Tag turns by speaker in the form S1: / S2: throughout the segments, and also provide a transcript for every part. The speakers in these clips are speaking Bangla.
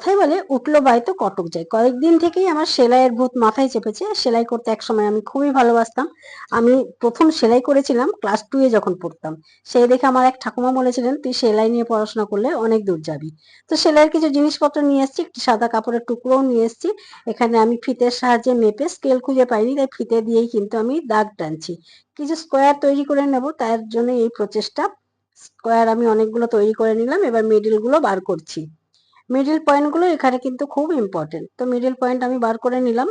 S1: কথাই বলে, উঠল বাই তো কটক যায় কয়েকদিন থেকেই আমার সেলাইয়ের ভূত মাথায় চেপেছে। সেলাই করতে এক সময় আমি খুবই ভালোবাসতাম। আমি প্রথম সেলাই করেছিলাম ক্লাস টু এ যখন পড়তাম। সেই দেখে আমার এক ঠাকুমা বলেছিলেন, তুই সেলাই নিয়ে পড়াশোনা করলে অনেক দূর যাবি। তো সেলাইয়ের কিছু জিনিসপত্র নিয়ে এসেছি, একটি সাদা কাপড়ের টুকরোও নিয়ে এসেছি। এখানে আমি ফিতের সাহায্যে মেপে স্কেল খুঁজে পাইনি, তাই ফিতে দিয়েই কিন্তু আমি দাগ টানছি। কিছু স্কোয়ার তৈরি করে নেব, তার জন্য এই প্রচেষ্টা। স্কোয়ার আমি অনেকগুলো তৈরি করে নিলাম, এবার মিডিলগুলো বার করছি। মিডিল পয়েন্টগুলো এখানে কিন্তু খুব ইম্পর্টেন্ট তো মিডিল পয়েন্ট আমি বার করে নিলাম।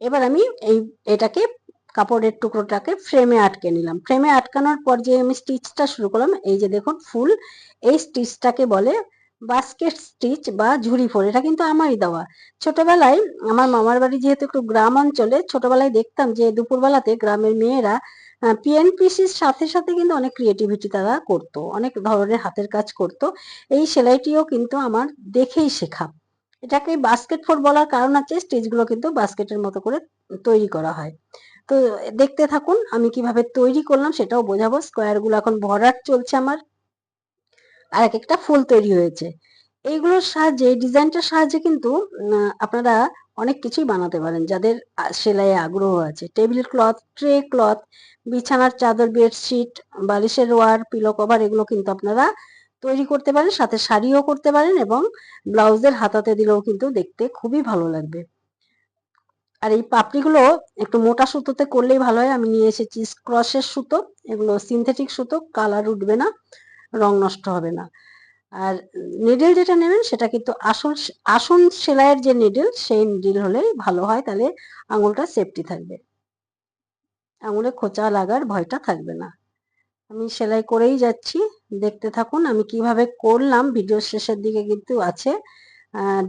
S1: এবার আমি এই, এটাকে কাপড়ের টুকরোটাকে ফ্রেমে আটকে নিলাম। ফ্রেমে আটকানোর পর যে আমি স্টিচটা শুরু করলাম, এই যে দেখুন ফুল, এই স্টিচটাকে বলে বাস্কেট স্টিচ বা ঝুড়ি ফোর এটা কিন্তু আমারই দেওয়া। ছোটবেলায় আমার মামার বাড়ি যেহেতু একটু গ্রাম অঞ্চলে, ছোটবেলায় দেখতাম যে দুপুরবেলাতে গ্রামের মেয়েরা পিএনপিসির সাথে সাথে কিন্তু অনেক ক্রিয়েটিভিটি তারা করতো, অনেক ধরনের হাতের কাজ করতো। এই সেলাইটিও কিন্তু আমার দেখেই শেখা। এটাকে বাস্কেট ফোর বলার কারণ আছে স্টিচগুলো কিন্তু বাস্কেটের মতো করে তৈরি করা হয়। তো দেখতে থাকুন, আমি কীভাবে তৈরি করলাম সেটাও বোঝাবো। স্কোয়ারগুলো এখন ভরাট চলছে আমার। আর এক একটা ফুল তৈরি হয়েছে। এইগুলোর সাহায্যে, এই ডিজাইনটার সাহায্যে কিন্তু আপনারা অনেক কিছুই বানাতে পারেন। যাদের সেলাইয়ে আগ্রহ আছে। টেবিল ক্লথ, ট্রে ক্লথ, বিছানার চাদর, বেডশিট, বালিশের ওয়ার, পিলো কভার এগুলো কিন্তু আপনারা তৈরি করতে পারেন, সাথে শাড়িও করতে পারেন এবং ব্লাউজের হাতাতে দিলেও কিন্তু দেখতে খুবই ভালো লাগবে। আর এই পাপড়িগুলো একটু মোটা সুতোতে করলেই ভালো হয়। আমি নিয়ে এসেছি ক্রসের সুতো। এগুলো সিনথেটিক সুতো, কালার উঠবে না, রং নষ্ট হবে না। আর নিডেল যেটা নেবেন, সেটা কিন্তু আসল আসন সেলাইয়ের যে নিডেল সেই নিডেল হলেই ভালো হয়, তাহলে আঙুলটা সেফটি থাকবে। আঙুলে খোঁচা লাগার ভয়টা থাকবে না। আমি সেলাই করেই যাচ্ছি। দেখতে থাকুন, আমি কীভাবে করলাম ভিডিও শেষের দিকে কিন্তু আছে।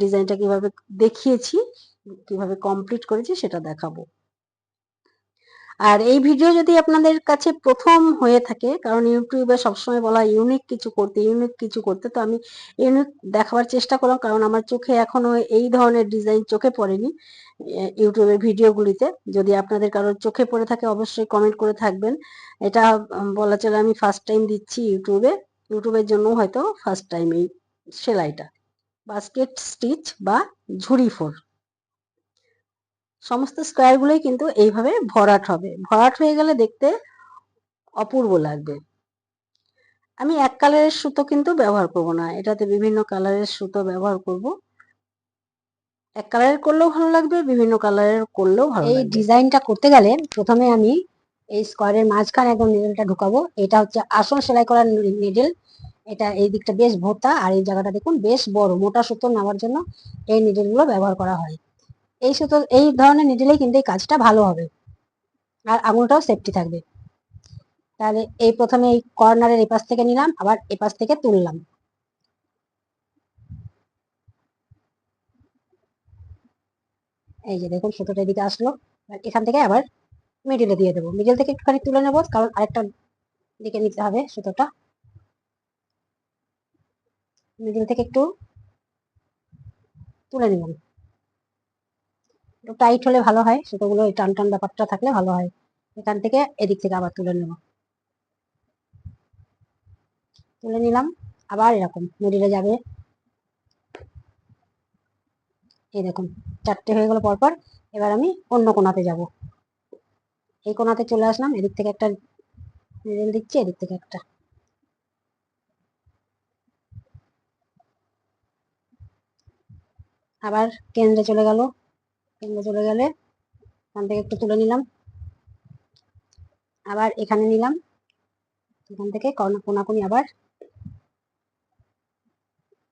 S1: ডিজাইনটা কীভাবে দেখিয়েছি, কীভাবে কমপ্লিট করেছি, সেটা দেখাবো। আর এই ভিডিও যদি আপনাদের কাছে প্রথম হয়ে থাকে, কারণ ইউটিউবে সবসময় বলা ইউনিক কিছু করতে ইউনিক কিছু করতে, তো আমি ইউনিক দেখাবার চেষ্টা করলাম, কারণ আমার চোখে এখনও এই ধরনের ডিজাইন চোখে পড়েনি ইউটিউবের ভিডিওগুলিতে যদি আপনাদের কারোর চোখে পড়ে থাকে, অবশ্যই কমেন্ট করে থাকবেন। এটা বলা চলে আমি ফার্স্ট টাইম দিচ্ছি ইউটিউবে ইউটিউবের জন্য হয়তো ফার্স্ট টাইম এই সেলাইটা। বাস্কেট স্টিচ বা ঝুড়ি ফোর সমস্ত স্কোয়ারগুলোই কিন্তু এইভাবে ভরাট হবে। ভরাট হয়ে গেলে দেখতে অপূর্ব লাগবে। আমি এক কালারের সুতো কিন্তু ব্যবহার করব না। এটাতে বিভিন্ন কালারের সুতো ব্যবহার করব। এক কালারের করলেও ভালো লাগবে বিভিন্ন কালারের করলেও ভালো
S2: এই ডিজাইনটা করতে গেলে প্রথমে আমি এই স্কোয়ারের মাঝখানে একদম নিডেলটা ঢুকাবো। এটা হচ্ছে আসল সেলাই করার নিডেল এটা এই দিকটা বেশ ভোতা। আর এই জায়গাটা দেখুন বেশ বড়। মোটা সুতো নেওয়ার জন্য এই নিডেলগুলো ব্যবহার করা হয়। এই সুতো, এই ধরনের নিডেলেই কিন্তু এই কাজটা ভালো হবে। আর আঙুলটাও সেফটি থাকবে। তাহলে এই প্রথমে এই কর্নারের এপাশ থেকে নিলাম, আবার এপাশ থেকে তুললাম। এই যে দেখুন, সুতোটা এদিকে আসলো। এখান থেকে আবার মিডিলে দিয়ে দেবো। মিডিল থেকে একটুখানি তুলে নেব, কারণ আরেকটা দিকে নিতে হবে সুতোটা। মিডিল থেকে একটু তুলে নিলাম। একটু টাইট হলে ভালো হয় সুতোগুলো টান টান ব্যাপারটা থাকলে ভালো হয়। এখান থেকে এদিক থেকে আবার তুলে নেব। তুলে নিলাম, আবার এরকম মিডিলে যাবে। এই দেখুন, চারটে হয়ে গেল পরপর, এবার আমি অন্য কোনাতে যাব। এই কোনাতে চলে আসলাম, এদিক থেকে একটা নিডেল দিচ্ছি, এদিক থেকে একটা। আবার কেন্দ্রে চলে গেল। কেন্দ্রে চলে গেলে এখান থেকে একটু তুলে নিলাম। আবার এখানে নিলাম। এখান থেকে কোনাকুনি আবার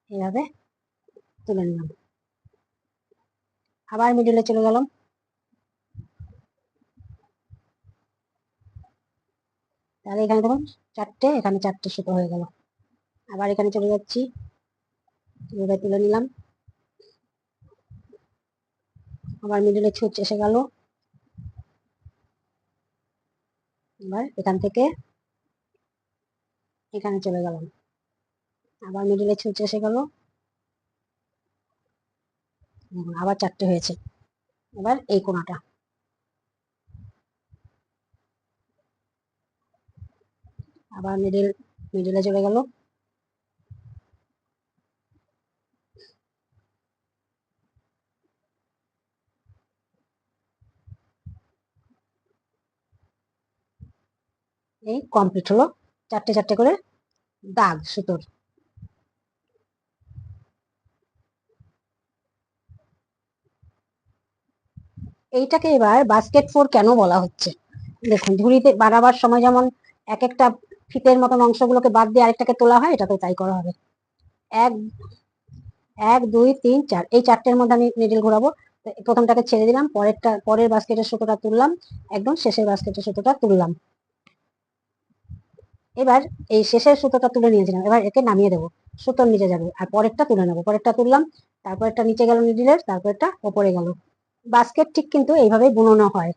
S2: এভাবে তুলে নিলাম। আবার মিডিলে চলে গেলাম। তাহলে এখানে দেখুন চারটে, এখানে চারটে সুতো হয়ে গেল। আবার এখানে চলে যাচ্ছি। তুলে নিলাম। আবার মিডিলে ছুঁচ এসে গেল। এবার এখান থেকে এখানে চলে গেলাম। আবার মিডিলে ছুঁচ এসে গেল। আবার চারটে হয়েছে। এবার এই কোনাটা। আবার মিডিল মিডিলে চলে গেল। এই কমপ্লিট হলো। চারটে চারটে করে দাগ সুতোর। এইটাকে এবার বাস্কেট ফোর কেন বলা হচ্ছে? দেখুন ঝুড়িতে বাড়াবার সময় যেমন এক একটা ফিতের মতন অংশগুলোকে বাদ দিয়ে আরেকটাকে তোলা হয় এটাকেও তাই করা হবে। এক এক, দুই, তিন, চার, এই চারটের মধ্যে আমি নিডল ঘোরাবো। প্রথমটাকে ছেড়ে দিলাম, পরেরটা, পরের বাস্কেটের সুতোটা তুললাম, একদম শেষের বাস্কেটের সুতোটা তুললাম। এবার এই শেষের সুতোটা তুলে নিয়েছিলাম, এবার একে নামিয়ে দেবো। সুতোর নিচে যাবে, আর পরেরটা তুলে নেব। পরেরটা তুললাম তারপরটা নিচে গেল নিডিলের তারপরটা ওপরে গেল। বাস্কেট ঠিক কিন্তু এইভাবেই বুননো হয়।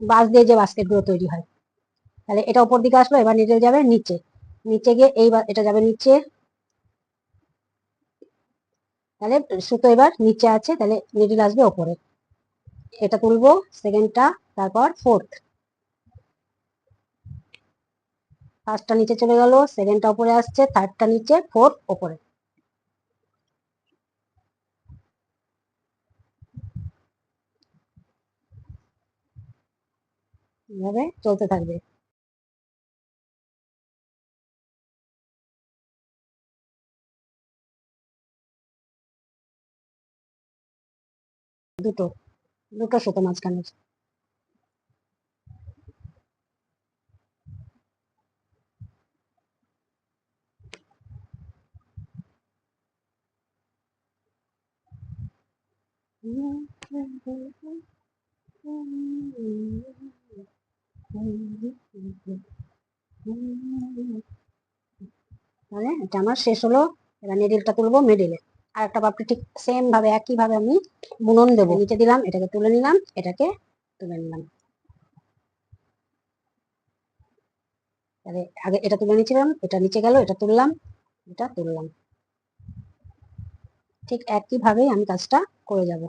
S2: বাঁশ দিয়ে যে বাস্কেটগুলো তৈরি হয়। তাহলে এটা ওপর দিকে আসলো, এবার নিডল যাবে নিচে। নিচে গিয়ে এই এটা যাবে নিচে। তাহলে সুতো এবার নিচে আছে, তাহলে নিডল আসবে ওপরে। এটা তুলবো সেকেন্ডটা তারপর ফোর্থ ফার্স্টটা নিচে চলে গেল সেকেন্ডটা উপরে আসছে থার্ডটা নিচে ফোর্থ ওপরে চলতে থাকবে। দুটো দুটো সুতো মাঝখানে। তাহলে এটা আমার শেষ হলো। এবার নেডিলটা তুলবো মিডিলে আর একটা পাপড়ি ঠিক সেম ভাবে একই ভাবে আমি বুনন দেবো। নিচে দিলাম, এটাকে তুলে নিলাম, এটাকে তুলে নিলাম। তাহলে আগে এটা তুলে নিয়েছিলাম এটা নিচে গেল, এটা তুললাম এটা তুললাম। ঠিক একই ভাবেই আমি কাজটা করে যাব।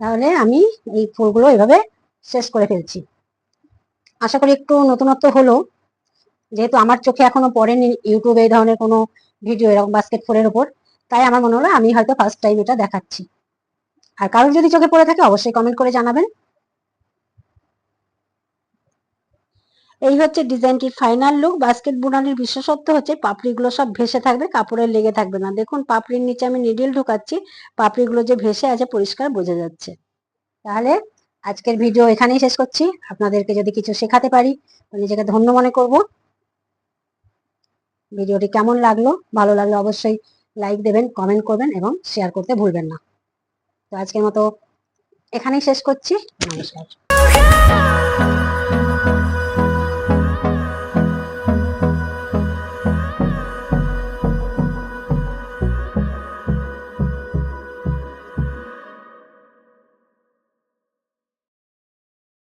S2: তাহলে আমি এই ফুলগুলো এভাবে শেষ করে ফেলছি। আশা করি একটু নতুনত্ব হলো। যেহেতু আমার চোখে এখনও পড়েনি ইউটিউবে এই ধরনের কোনো ভিডিও এরকম বাস্কেট ফুলের উপর, তাই আমার মনে হলো আমি হয়তো ফার্স্ট টাইম এটা দেখাচ্ছি। আর কারোর যদি চোখে পড়ে থাকে অবশ্যই কমেন্ট করে জানাবেন।
S1: এই হচ্ছে ডিজাইনটির ফাইনাল লুক বাস্কেট বুনানির বিশেষত্ব হচ্ছে পাপড়িগুলো সব ভেসে থাকবে কাপড়ে লেগে থাকবে না। দেখুন, পাপড়ির নিচে আমি নিডিল ঢুকাচ্ছি, পাপড়িগুলো যে ভেসে আছে পরিষ্কার বোঝা যাচ্ছে।
S2: তাহলে আজকের ভিডিও এখানেই শেষ করছি। আপনাদেরকে যদি কিছু শেখাতে পারি নিজেকে ধন্য মনে করব। ভিডিওটি কেমন লাগল, ভালো লাগলে অবশ্যই লাইক দেবেন কমেন্ট করবেন এবং শেয়ার করতে ভুলবেন না। তো আজকের মতো এখানেই শেষ করছি। নমস্কার।